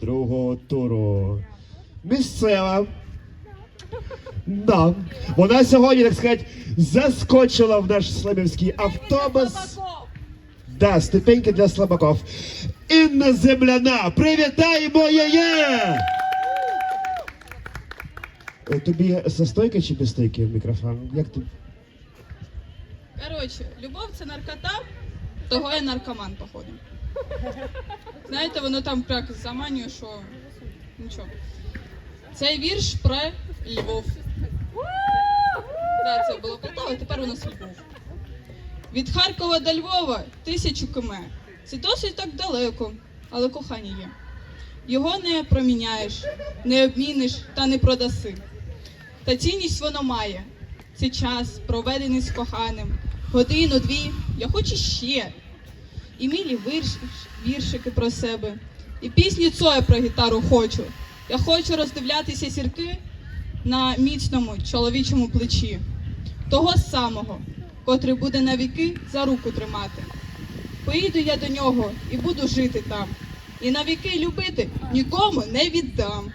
другого туру. Місцева. Да. Вона сьогодні, так сказати, заскочила в наш славівський автобус. Да, ступеньки для слабаков. Інна Земляна, привітаємо її! Е, Тобі со стойки чи без стойки мікрофон? Як ти? Коротше, любов це наркота, того я наркоман, походу. Знаєте, воно там так заманює, що нічого. Цей вірш про Львов. Да, це було Полтава, тепер у нас Львов. Від Харкова до Львова тисячу км. Це досить так далеко, але кохання є. Його не проміняєш, не обміниш та не продаси. Та цінність воно має. Це час, проведений з коханим. Годину, дві, я хочу ще. І мілі вірш, віршики про себе. І пісні Цоя про гітару хочу. Я хочу роздивлятися сірки на міцному чоловічому плечі. Того самого, котрий буде навіки за руку тримати. Поїду я до нього і буду жити там. І навіки любити нікому не віддам.